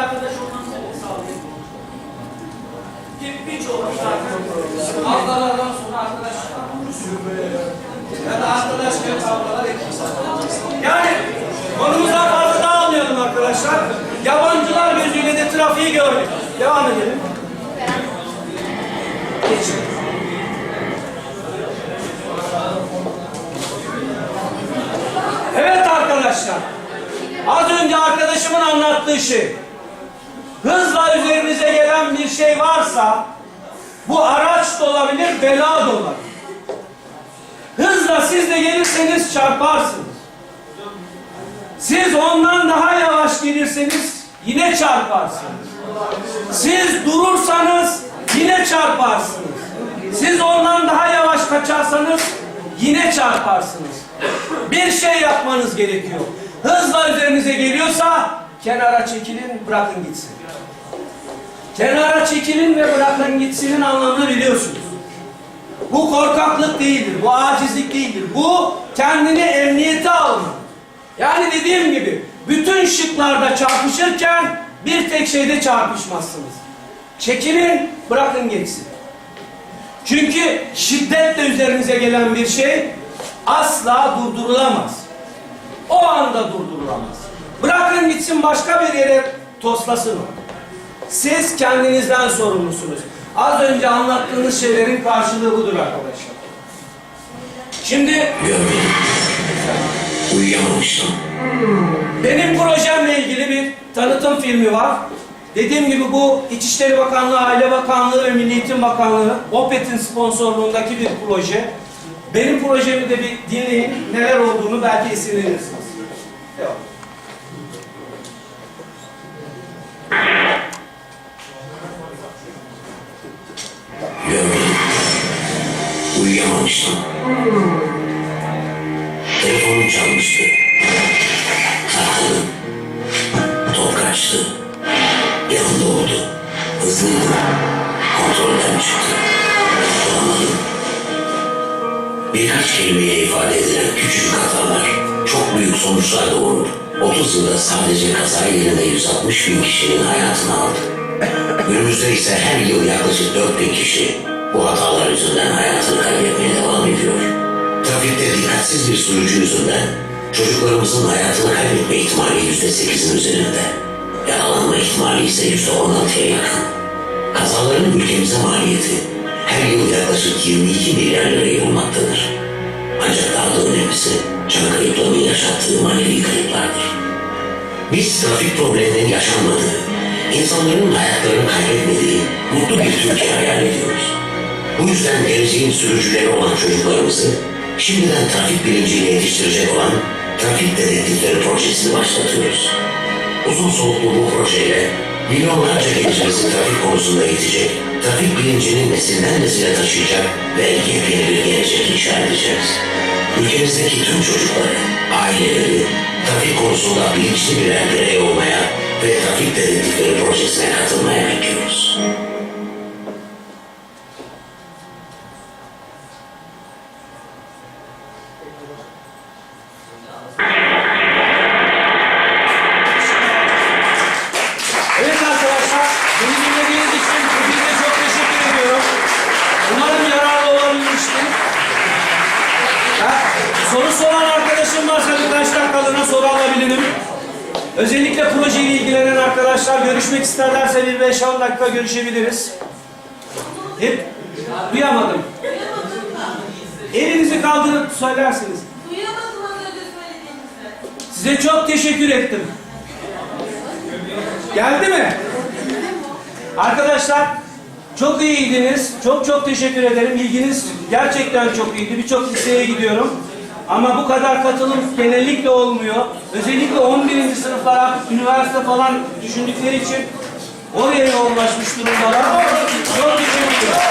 arkadaş olmanızı sağlıyor. Birçoğumuz zaten haftalardan sonra arkadaş ya da arkadaşken kavgalar Yani konumuzdan fazla dağılmayalım arkadaşlar. Yabancılar gözüyle de trafiği gördük. Devam edelim. Geçin. Evet arkadaşlar. Az önce arkadaşımın anlattığı şey. Hızla üzerinize gelen bir şey varsa bu araç da olabilir, bela da olabilir. Hızla siz de gelirseniz çarparsınız. Siz ondan daha yavaş gelirseniz yine çarparsınız. Siz durursanız yine çarparsınız. Siz ondan daha yavaş kaçarsanız yine çarparsınız. Bir şey yapmanız gerekiyor. Hızla üzerinize geliyorsa kenara çekilin, bırakın gitsin. Kenara çekilin ve bırakın gitsinin anlamını biliyorsunuz. Bu korkaklık değildir, bu acizlik değildir. Bu kendini emniyete alma. Yani dediğim gibi bütün şıklarda çarpışırken bir tek şeyde çarpışmazsınız. Çekilin, bırakın geçsin. Çünkü şiddetle üzerinize gelen bir şey asla durdurulamaz. O anda durdurulamaz. Bırakın gitsin başka bir yere toslasın o. Siz kendinizden sorumlusunuz. Az önce anlattığınız şeylerin karşılığı budur arkadaşlar. Şimdi. Uyuyamamıştım. benim projemle ilgili bir tanıtım filmi var. Dediğim gibi bu İçişleri Bakanlığı, Aile Bakanlığı ve Milli Eğitim Bakanlığı OPET'in sponsorluğundaki bir proje. Benim projemi de bir dinleyin. Neler olduğunu belki esinlenirsiniz. Devam. Uyuyamamıştım. Telefonum çalmıştı. Sakladım. Top kaçtı. Yanında oldu. Hızlıydı. Kontrolden çıktı. Bulamadım. Birkaç kelimeyle ifade edilen küçük hatalar çok büyük sonuçlar doğurur. 30 yılda sadece kaza yerinde 160 bin kişinin hayatını aldı. Günümüzde ise her yıl yaklaşık 4 bin kişi bu hatalar yüzünden hayatını kaybetmeye devam ediyor. Trafikte dikkatsiz bir sürücü yüzünden çocuklarımızın hayatını kaybetme ihtimali %8'in üzerinde. Yaralanma ihtimali ise %16'ya yakın. Kazaların ülkemize maliyeti her yıl yaklaşık 22 milyar liraya bulmaktadır. Ancak daha da önemlisi can kayıplarının yaşattığı manevi kayıplardır. Biz trafik problemlerinin yaşanmadığı, insanların hayatlarını kaybetmediği mutlu bir Türkiye hayal ediyoruz. Bu yüzden geleceğin sürücüleri olan çocuklarımızı şimdiden trafik bilinciyle yetiştirecek olan Trafik Dedektifleri Projesi'ni başlatıyoruz. Uzun soluklu bu projeyle milyonlarca gencimizi trafik konusunda eğitecek, trafik bilincinin nesilden nesile taşıyacak ve yepyeni bir gelecek inşa edeceğiz. Ülkemizdeki tüm çocukları, aileleri, trafik konusunda bilinçli birer birey olmaya ve trafik dedektifleri projesine katılmaya bekliyoruz. Soru soran arkadaşım varsa birkaç dakikalığına soru alabilirim. Özellikle projeyle ilgilenen arkadaşlar görüşmek isterlerse bir 5-10 dakika görüşebiliriz. Hep duyamadım. Elinizi kaldırıp söylersiniz. Size çok teşekkür ettim. Geldi mi? Arkadaşlar çok iyiydiniz. Çok çok teşekkür ederim. İlginiz gerçekten çok iyiydi. Birçok liseye gidiyorum. Ama bu kadar katılım genellikle olmuyor. Özellikle 11. sınıflar üniversite falan düşündükleri için oraya yoğunlaşmış durumdalar. Çok ederim.